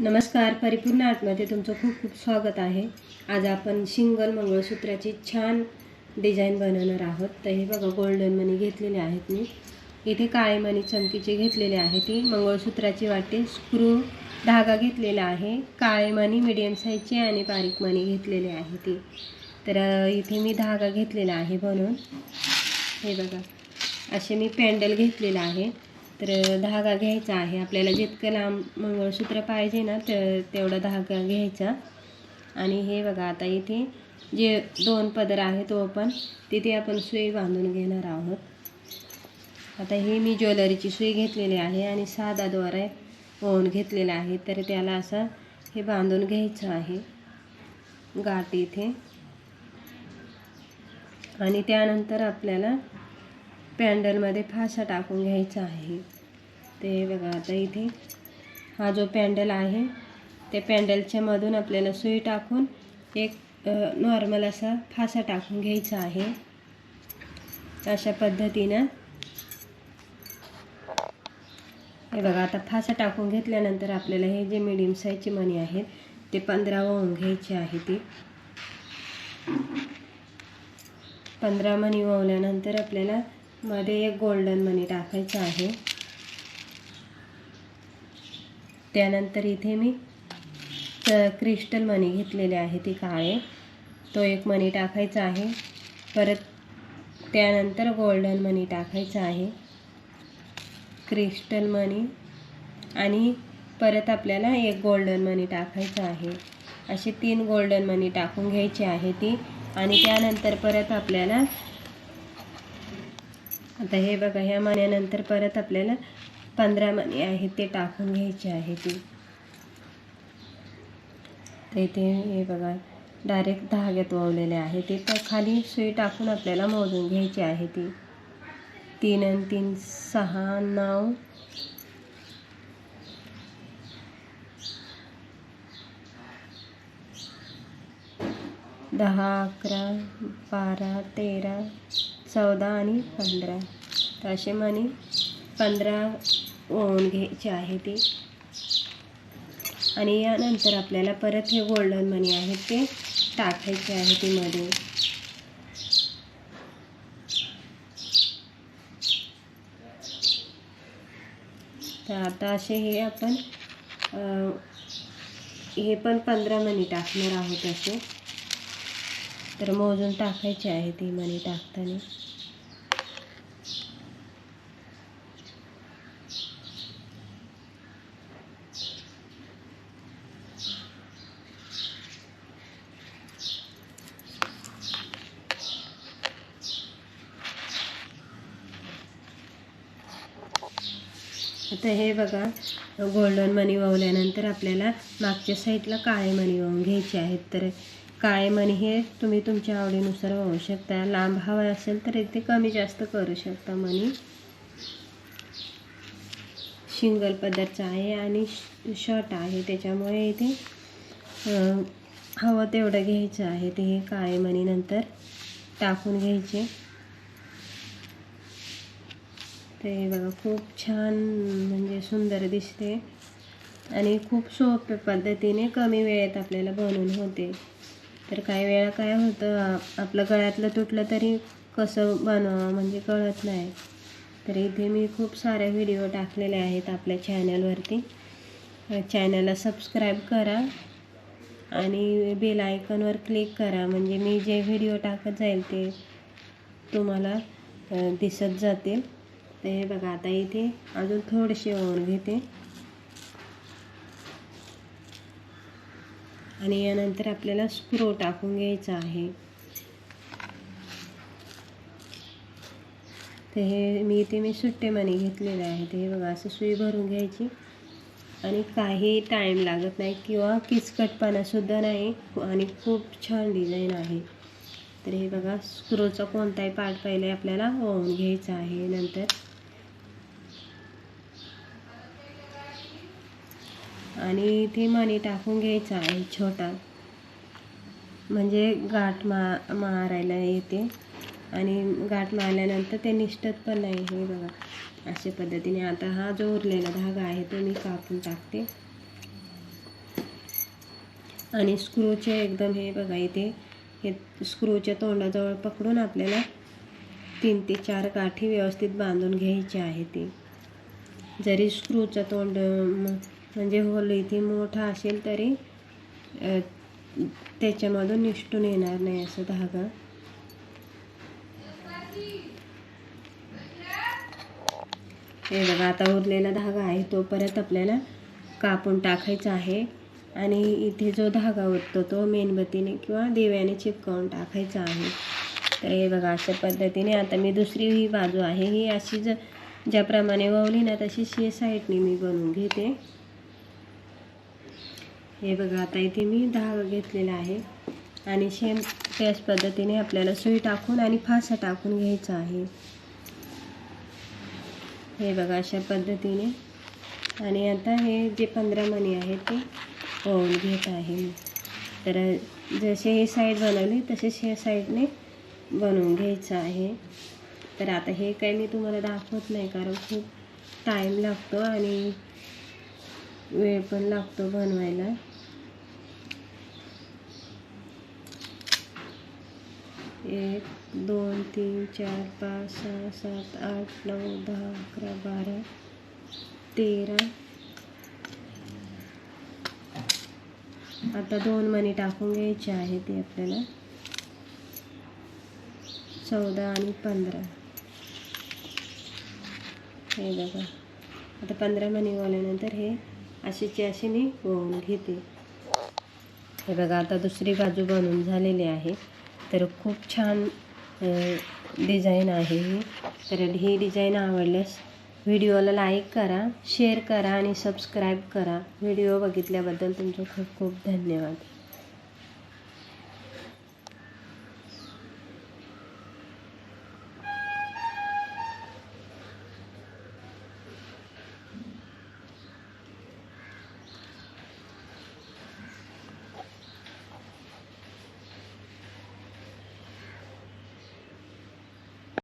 नमस्कार परिपूर्ण आर्टमध्ये तुमचं खूप खूप स्वागत आहे. आज आपण शिंगल मंगळसूत्राची छान डिझाईन बनवणार आहोत. तर हे बघा गोल्डन मनी घेतलेले आहेत मी. इथे काळे मणी चमकीचे घेतलेले आहे ती. मंगळसूत्राची वाटे स्क्रू धागा घेतलेला आहे. काळे मणी मिडियम साईजचे आणि बारीक मणी घेतलेले आहे ती. तर इथे मी धागा घेतलेला आहे बनवून. हे बघा असे मी पॅन्डल घेतलेला आहे. तर धागा घ्यायचा आहे. आपल्याला जितकं लांब मंगळसूत्र पाहिजे ना तर तेवढा धागा घ्यायचा. आणि हे बघा आता इथे जे दोन पदर आहेत ओपन तिथे आपण सुई बांधून घेणार आहोत. आता ही मी ज्वेलरीची सुई घेतलेली आहे आणि साधाद्वारे ओवून घेतलेला आहे. तर त्याला असं हे बांधून घ्यायचं आहे. गाठ इथे. आणि त्यानंतर आपल्याला पॅन्डलमध्ये फासा टाकून घ्यायचा आहे. ते बघा आता इथे हा जो पॅन्डल आहे त्या पॅन्डलच्या मधून आपल्याला सुई टाकून एक नॉर्मल असा फासा टाकून घ्यायचा आहे. अशा पद्धतीनं. हे बघा आता फासा टाकून घेतल्यानंतर आपल्याला हे जे मिडियम साईजची मणी आहेत ते पंधरा ओवून घ्यायची आहे ती. पंधरा मणी ओवल्यानंतर आपल्याला मध्ये एक गोल्डन मनी टाकायचा आहे. त्यानंतर इथे मी क्रिस्टल मनी घेतलेले आहे ती काळे. तो एक मनी टाकायचा आहे. परत त्यानंतर गोल्डन मनी टाकायचा आहे. क्रिस्टल मनी आणि परत आपल्याला एक गोल्डन मनी टाकायचा आहे. असे तीन गोल्डन मनी टाकून घ्यायची आहे ती. आणि त्यानंतर परत आपल्याला आता हे बघा ह्या मण्यानंतर परत आपल्याला पंधरा मणी आहेत ते टाकून घ्यायचे आहे ती तर इथे हे बघा डायरेक्ट धाग्यात ओवलेले आहे ते तर खाली सुई टाकून आपल्याला मोजून घ्यायची आहे ती तीन आणि तीन सहा नऊ. दहा अकरा बारा तेरा चौदा आणि पंधरा. तर असे मनी पंधरा ओवून घ्यायचे आहे ते. आणि यानंतर आपल्याला परत हे गोल्डन मनी आहेत ते टाकायचे आहे ते मध्ये. तर आता असे हे आपण हे पण पंधरा मनी टाकणार आहोत असे. तर मोजून टाकायची आहे ती मनी टाकताना. आता हे बघा गोल्डन मनी वावल्यानंतर आपल्याला मागच्या साईडला काळे मणी वाहून घ्यायचे आहेत. तर काळे मणी हे तुम्ही तुमच्या आवडीनुसार वाहू शकता. लांब हवा असेल तर ते कमी जास्त करू शकता मणी. शिंगल पदरचा आहे आणि शर्ट आहे. त्याच्यामुळे इथे हवं तेवढं घ्यायचं आहे. ते हे काळे मणी नंतर टाकून घ्यायचे. ते बघा खूप छान म्हणजे सुंदर दिसते. आणि खूप सोप्या पद्धतीने कमी वेळेत आपल्याला बनवून होते. तर काही वेळा काय होतं आपलं गळ्यातलं तुटलं तरी कसं बनवावं म्हणजे कळत नाही. तर इथे मी खूप सारे व्हिडिओ टाकलेले आहेत आपल्या चॅनलवरती चॅनलला सबस्क्राईब करा आणि बेल आयकॉनवर क्लिक करा. म्हणजे मी जे व्हिडिओ टाकत जाईल ते तुम्हाला दिसत जातील. तर हे बघा आता इथे अजून थोडेसे ओर घेते. आणि यानंतर आपल्याला स्क्रू टाकून घ्यायचा आहे. तर हे मी इथे मी सुट्टे घेतलेलं आहे. ते हे बघा असं सुई भरून घ्यायची. आणि काही टाईम लागत नाही किंवा किचकटपणासुद्धा नाही आणि खूप छान डिझाईन आहे. तर हे बघा स्क्रूचा कोणताही पार्ट पहिले आपल्याला ओवून घ्यायचा आहे. नंतर आणि इथे मणी टाकून घ्यायचा आहे छोटा. म्हणजे गाठ मा मारायला येते. आणि गाठ मारल्यानंतर ते निष्ठत पण नाही हे बघा. अशा पद्धतीने आता हा जो उरलेला धागा आहे तो मी कापून टाकते. आणि स्क्रूचे एकदम हे बघा इथे. हे स्क्रूच्या तोंडाजवळ पकडून आपल्याला तीन ते चार गाठी व्यवस्थित बांधून घ्यायची आहे ती. जरी स्क्रूचं तोंड म्हणजे होल इथे मोठा असेल तरी त्याच्यामधून निष्ठून येणार नाही असं धागा. हे बघा आता उरलेला धागा आहे तो परत आपल्याला कापून टाकायचा आहे. आणि इथे जो धागा उरतो तो मेणबत्तीने किंवा दिव्याने चिपकावून टाकायचा आहे. तर हे बघा अशा पद्धतीने आता मी दुसरी ही बाजू आहे. ही अशी ज ज्याप्रमाणे ववली ना तशीच ही साईडने मी बनवून घेते. हे बघा आता इथे मी धागा घेतलेला आहे. आणि सेम त्याच पद्धतीने आपल्याला सुई टाकून आणि फासा टाकून घ्यायचा आहे. हे बघा अशा पद्धतीने. आणि आता हे जे पंधरा मणी आहेत ते ओवून घेत आहे मी. तर जसे हे साईड बनवली तसेच हे साईडने बनवून घ्यायचं आहे. तर आता हे काही मी तुम्हाला दाखवत नाही कारण खूप टाईम लागतो आणि वेळ पण लागतो बनवायला. एक दोन तीन चार पाच सहा सात आठ नऊ दहा अकरा बारा तेरा. आता दोन मणी टाकून घ्यायचे आहे ते आपल्याला. चौदा आणि पंधरा. हे बघा. आता पंधरा मणी ओल्यानंतर हे अशीची अशी मी ओवून घेते. हे बघा आता दुसरी बाजू बनवून झालेली आहे. तर खूप छान डिझाईन आहे ही. तर ही डिझाईन आवडल्यास व्हिडिओला लाईक करा शेअर करा आणि सबस्क्राईब करा. व्हिडिओ बघितल्याबद्दल तुमचं खूप खूप धन्यवाद.